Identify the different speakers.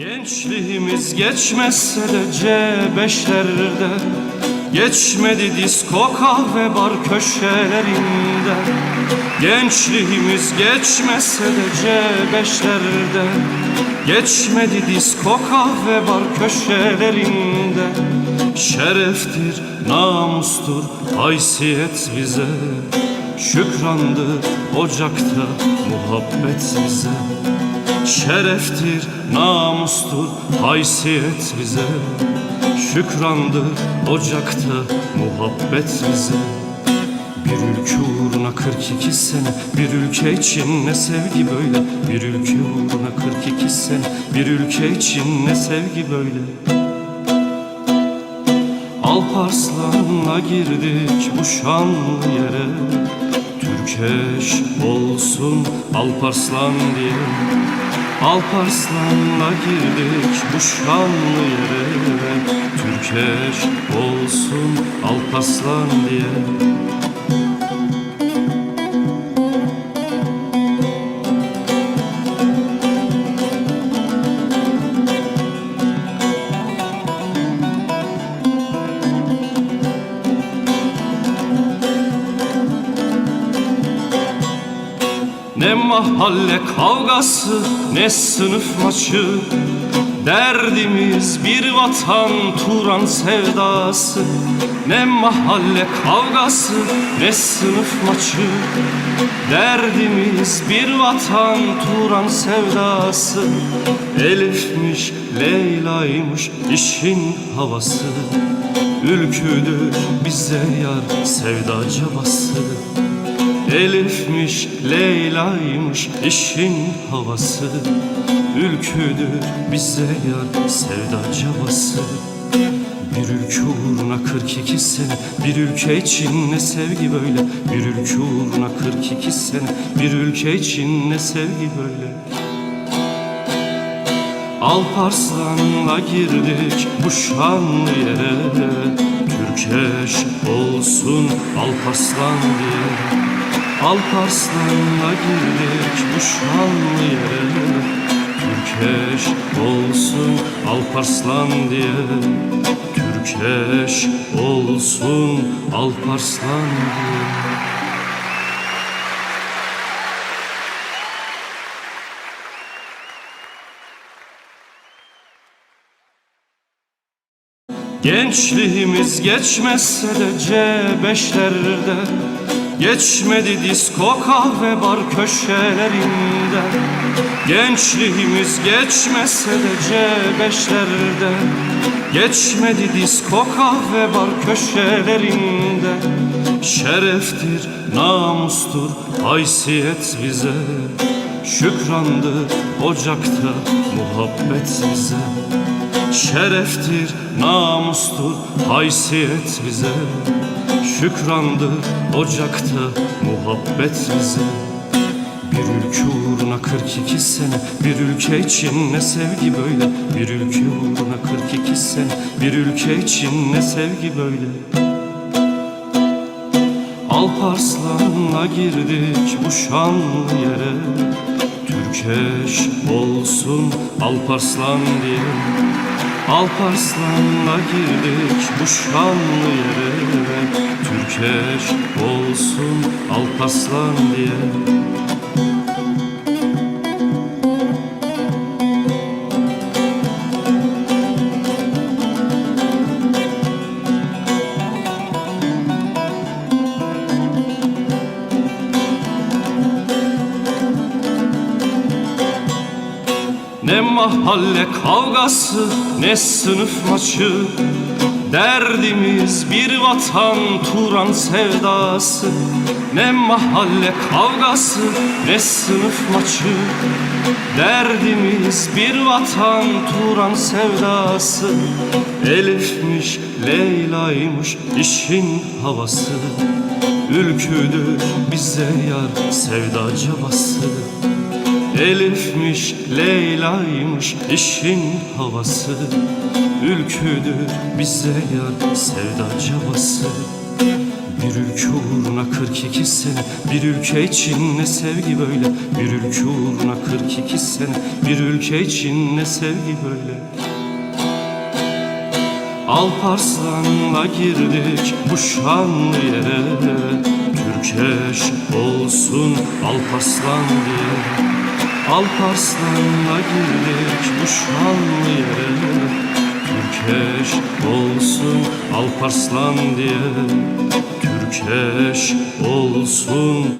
Speaker 1: Gençliğimiz geçmezse de C5'lerde Geçmedi disko kahve bar köşelerinde. Gençliğimiz geçmezse de C5'lerde Geçmedi disko kahve bar köşelerinde. Şereftir, namustur, haysiyet bize. Şükrandır ocakta muhabbet bize Şereftir, namustur, haysiyet bize. Şükrandır ocakta muhabbet bize. Bir ülke uğruna 42 sene Bir ülke için ne sevgi böyle? Bir ülke uğruna 42 sene Bir ülke için ne sevgi böyle? Alparslan'la girdik bu şanlı yere. Türkeş olsun Alparslan diye Alparslan'la girdik bu şanlı yere. Türkeş olsun Alparslan diye Ne mahalle kavgası ne sınıf maçı. Derdimiz bir vatan Turan sevdası. Ne mahalle kavgası ne sınıf maçı. Derdimiz bir vatan Turan sevdası. Elif'miş Leyla'ymış işin havası. Ülküdür bize yar sevda cabası Elif'miş, Leyla'ymış işin havası. Ülküdür bize yar sevda cabası Bir ülke uğruna 42 sene Bir ülke için ne sevgi böyle? Bir ülke uğruna 42 sene Bir ülke için ne sevgi böyle? Alparslan'la girdik bu şanlı yere Türkeş olsun Alparslan diye Alparslan'la girdik bu şanlı yere. Türkeş olsun Alparslan diye. Türkeş olsun Alparslan diye. Gençliğimiz geçmezse de C5'lerde Geçmedi disko kahve bar köşelerinde. Gençliğimiz geçmezse de C5'lerde Geçmedi disko kahve bar köşelerinde. Şereftir, namustur, haysiyet bize Şükrandır ocakta muhabbet bize Şereftir, namustur, haysiyet bize Şükrandır ocakta muhabbet bize Bir ülke uğruna 42 sene Bir ülke için ne sevgi böyle? Bir ülke uğruna 42 sene Bir ülke için ne sevgi böyle? Alparslan'la girdik bu şanlı yere. Türkeş olsun Alparslan diye Alparslan'la girdik bu şanlı yere. Türkeş olsun Alparslan diye Ne mahalle kavgası ne sınıf maçı. Derdimiz bir vatan Turan sevdası. Ne mahalle kavgası ne sınıf maçı. Derdimiz bir vatan Turan sevdası. Elif'miş Leyla'ymış işin havası. Ülküdür bize yar sevda cabası Elif'miş, Leyla'ymış işin havası. Ülküdür bize yar sevda cabası Bir ülke uğruna 42 sene Bir ülke için ne sevgi böyle? Bir ülke uğruna 42 sene Bir ülke için ne sevgi böyle? Alparslan'la girdik bu şanlı yere. Türkeş olsun Alparslan diye Alparslan'la girdik bu şanlı yere Türkeş olsun Alparslan diye Türkeş olsun